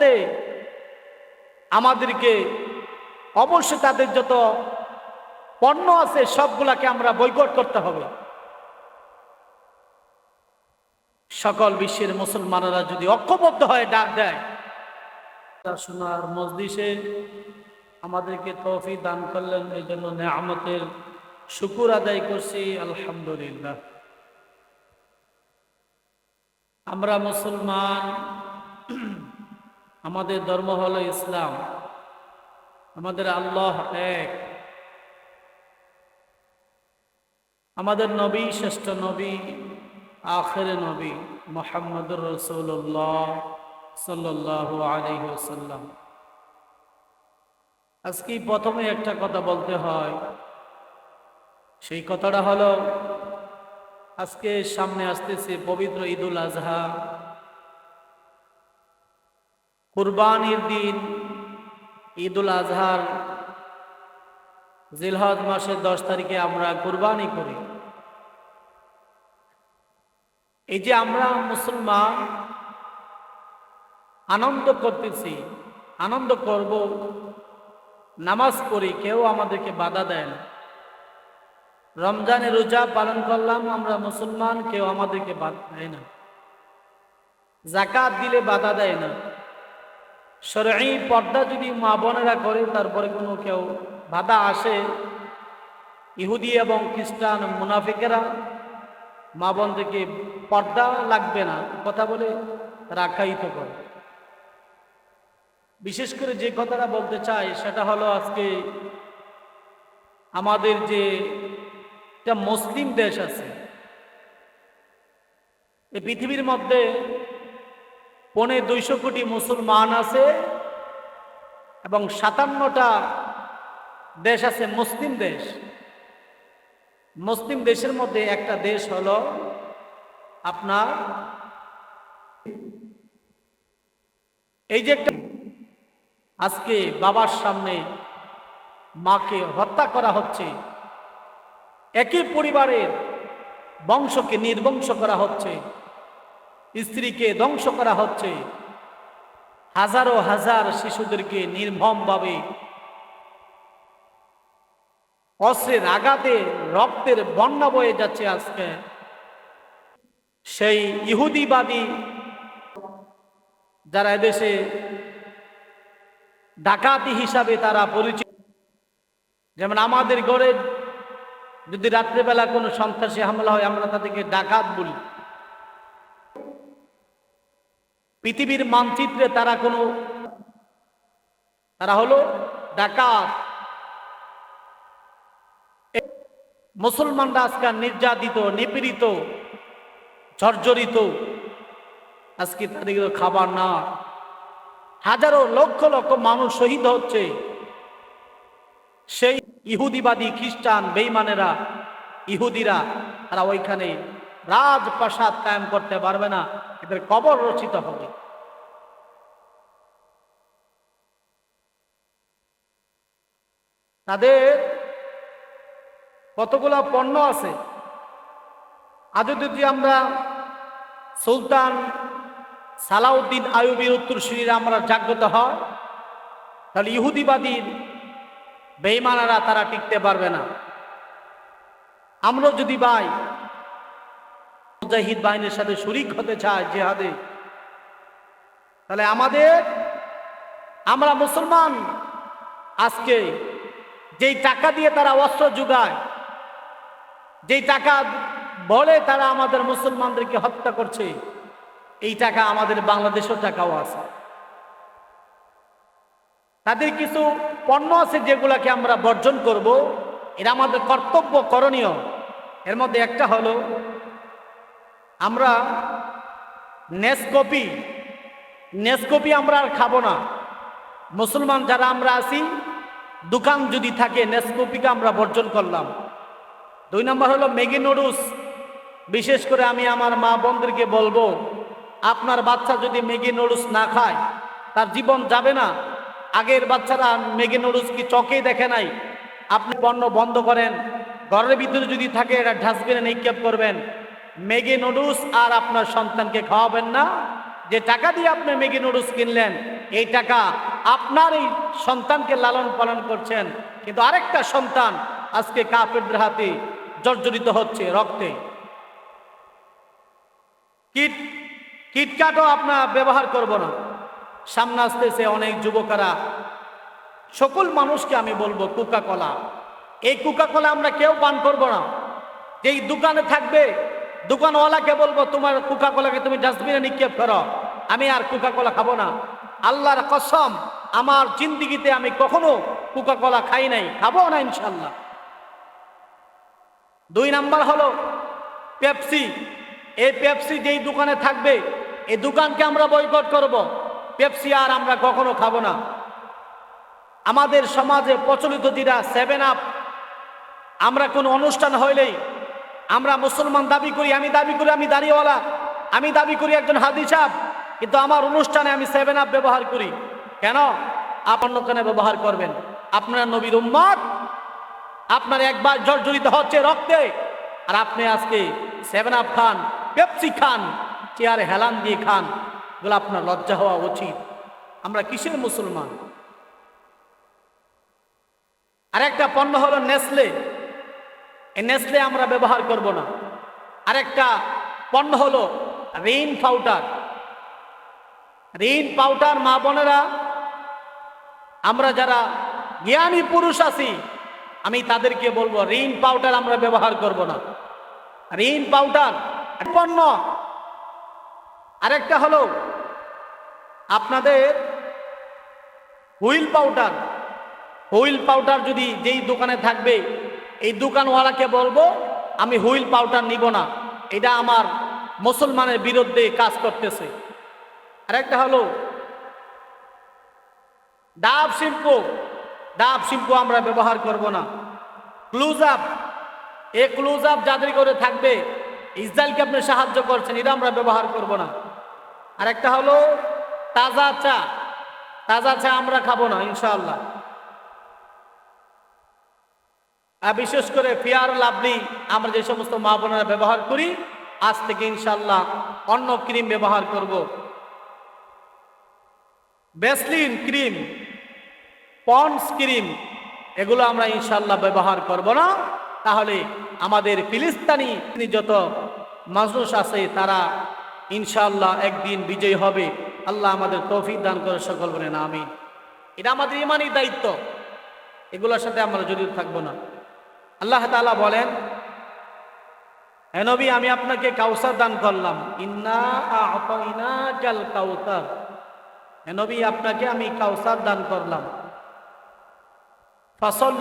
মধ্যে আমাদেরকে অবশ্যই তাদের যত পণ্য আছে সবগুলাকে আমরা বৈকট করতে হবে। সকল বিশ্বের মুসলমানেরা যদি ঐক্যবদ্ধ হয়ে ডাক দেয় শোনার মজলিসে আমাদেরকে তৌফি দান করলেন, এই জন্য নেয়ামতের শুকুর আদায় করছি, আলহামদুলিল্লাহ। আমরা মুসলমান আমাদের ধর্ম হলো ইসলাম। আমাদের আল্লাহ এক। আমাদের নবী শ্রেষ্ঠ নবী, আখের নবী মোহাম্মদুর রসুল্লাহ সাল্লাহ আলহ্লাম আজকে প্রথমে একটা কথা বলতে হয়। সেই কথাটা হলো, আজকে সামনে আসতেছে পবিত্র ঈদুল আজহা। কুরবানির দিন, ঈদুল আজহার জিলহজ মাসের দশ তারিখে আমরা কুরবানি করি। এই যে আমরা মুসলমান, আনন্দ করতেছি, আনন্দ করব, নামাজ পড়ি, কেউ আমাদেরকে বাধা দেয় না। রমজানে রোজা পালন করলাম, আমরা মুসলমান, কেউ আমাদেরকে বাধা দেয় না। জাকাত দিলে বাধা দেয় না। সরই পর্দা যদি মা বোনেরা করে তারপরে কোনো কেউ বাধা আসে। ইহুদি এবং খ্রিস্টান মুনাফিকেরা মা বোনদেরকে পর্দা লাগবে না, কথা বলে রাখাইতে করে। বিশেষ করে যে কথাটা বলতে চাই, সেটা হলো আজকে আমাদের যে একটা মুসলিম দেশ আছে, এই পৃথিবীর মধ্যে পনে দুইশো কোটি মুসলমান আছে এবং সাতান্নটা দেশ আছে মুসলিম দেশ। মুসলিম দেশের মধ্যে একটা দেশ হলো আপনার এই যে একটা আজকে বাবার সামনে মাকে হত্যা করা হচ্ছে, একই পরিবারের বংশকে নির্বংশ করা হচ্ছে। স্ত্রীকে ধ্বংস করা হচ্ছে। হাজারো হাজার শিশুদেরকে নির্মমভাবে অস্ত্রের আঘাতে, রক্তের বন্যা বয়ে যাচ্ছে আজকে। সেই ইহুদিবাদী যারা এদেশে ডাকাতি হিসাবে তারা পরিচিত, যেমন আমাদের ঘরে যদি রাত্রেবেলা কোনো সন্ত্রাসী হামলা হয়, আমরা তাদেরকে ডাকাত বলি। পৃথিবীর মানচিত্রে তারা কোনো, তারা হলো ডাকাত। মুসলমানরা আজকাল নির্যাতিত, নিপীড়িত জর্জরিত আজকে তাদের খাবার না। হাজারো লক্ষ লক্ষ মানুষ শহীদ হচ্ছে। সেই ইহুদিবাদী খ্রিস্টান বেইমানেরা, ইহুদিরা, তারা ওইখানে রাজপ্রাসাদ কায়েম করতে পারবে না। এদের কবর রচিত হবে। তাদের কতগুলা পণ্য আছে? আজ যদি আমরা সুলতান সালাউদ্দিন আয়ুবের উত্তরসূরিরা আমরা জাগ্রত হয়, তাহলে ইহুদিবাদীর বেইমানারা তারা টিকতে পারবে না। আমরা যদি ভাই মুজাহিদ বাহিনীর সাথে শরিক হতে চায় জেহাদে। তাহলে আমাদের, আমরা মুসলমান, আজকে যেই টাকা দিয়ে তারা অস্ত্র যোগায় যেই টাকা বলে তারা আমাদের মুসলমানদেরকে হত্যা করছে, এই টাকা আমাদের বাংলাদেশের টাকাও আছে। তাদের কিছু পণ্য আছে যেগুলাকে আমরা বর্জন করব, এরা আমাদের কর্তব্য করণীয়। এর মধ্যে একটা হলো আমরা নেসকপি নেসকপি আমরা আর খাব না। মুসলমান যারা আমরা আছি, দোকান যদি থাকে, নেসকপিকে আমরা বর্জন করলাম। দুই নম্বর হলো ম্যাগি নুডলস। বিশেষ করে আমি আমার মা বোনদেরকে বলব, আপনার বাচ্চা যদি ম্যাগি নুডলস না খায়, তার জীবন যাবে না। আগের বাচ্চারা ম্যাগি নুডলস কি চকেই দেখে নাই? আপনি পণ্য বন্ধ করেন, ঘরের ভিতরে যদি থাকে, এটা ডাস্টবিনে নিক্ষেপ করবেন। ম্যাগি নুডলস আর আপনার সন্তানকে খাওয়াবেন না। যে টাকা দিয়ে আপনি ম্যাগি নুডলস কিনলেন, এই টাকা আপনার এই সন্তানকে লালন পালন করছেন। কিন্তু আরেকটা সন্তান আজকে কাপের হাতে জর্জরিত হচ্ছে রক্তে। কিট, কিটকাটও আপনার ব্যবহার করব না। সামনে আসতেছে অনেক যুবকেরা। সকল মানুষকে আমি বলব কোকা কলা এই কোকা কলা আমরা কেউ পান করব না। যেই দোকানে থাকবে দোকানওয়ালাকে বলব, তোমার কোকা কলাকে তুমি ডাস্টবিনে নিক্ষেপ করো। আমি আর কোকা কলা খাব না। আল্লাহর কসম, আমার জিন্দিগিতে আমি কখনো কোকা কলা খাই নাই। খাব না ইনশাল্লাহ দুই নাম্বার হলো পেপসি এই পেপসি যেই দোকানে থাকবে, এই দোকানকে আমরা বয়কট করব। পেপসি আর আমরা কখনো খাব না। আমাদের সমাজে প্রচলিত যেটা সেভেন আপ আমরা কোনো অনুষ্ঠান হইলেই আমরা মুসলমান দাবি করি, আমি দাবি করি, আমি দাড়িওয়ালা, আমি দাবি করি একজন হাদিসাব কিন্তু আমার অনুষ্ঠানে আমি সেভেন আপ ব্যবহার করি। কেন? আপন কেন ব্যবহার করবেন। আপনার নবীর উম্মত, আপনার একবার জর্জরিত হচ্ছে রক্তে। আর আপনি আজকে সেভেন আপ খান পেপসি খান, চেয়ারে হেলান দিয়ে খান, এগুলো আপনার লজ্জা হওয়া উচিত। আমরা কিসের মুসলমান? আর একটা পণ্য হলো নেসলে নেসলে আমরা ব্যবহার করব না। আরেকটা পণ্য হলো রেইন পাউডার। রেইন পাউডার, মা বোনেরা, আমরা যারা জ্ঞানী পুরুষ আছি, আমি তাদেরকে বলব রেইন পাউডার আমরা ব্যবহার করব না। রেইন পাউডার পণ্য। আরেকটা হলো আপনাদের হুইল পাউডার। হুইল পাউডার যদি যেই দোকানে থাকবে এই দোকানওয়ালাকে বলব, আমি হুইল পাউডার নিব না। এটা আমার মুসলমানের বিরুদ্ধে কাজ করতেছে। আরেকটা হলো, ডাব শিল্পু ডাব শিল্পু আমরা ব্যবহার করব না। ক্লোজ আপ এ ক্লোজ আপ যাদের করে থাকবে, ইসরায়েলকে আপনি সাহায্য করছেন, এটা আমরা ব্যবহার করব না। আরেকটা হলো, তাজা চা তাজা চা আমরা খাব না, ইনশাআল্লাহ। আর বিশেষ করে ফিয়ার লাভলি আমরা যে সমস্ত মা বোনেরা ব্যবহার করি, আজ থেকে ইনশাল্লাহ অন্য ক্রিম ব্যবহার করব। বেসলিন ক্রিম পন্স ক্রিম এগুলো আমরা ইনশাল্লাহ ব্যবহার করব না। তাহলে আমাদের ফিলিস্তানি যত মানুষ আছে, তারা ইনশাল্লাহ একদিন বিজয় হবে। আল্লাহ আমাদের তৌফিক দান করে সকল বলেন আমি এটা আমাদের ইমানই দায়িত্ব। এগুলোর সাথে আমরা জড়িত থাকব না। আল্লাহ তালা বলেন হেনবি আমি আপনাকে কাউসার দান করলাম। ইন্না আ'তাইনাকাল কাউসার। হেনবি আপনাকে আমি কাউসার দান করলাম। ফসল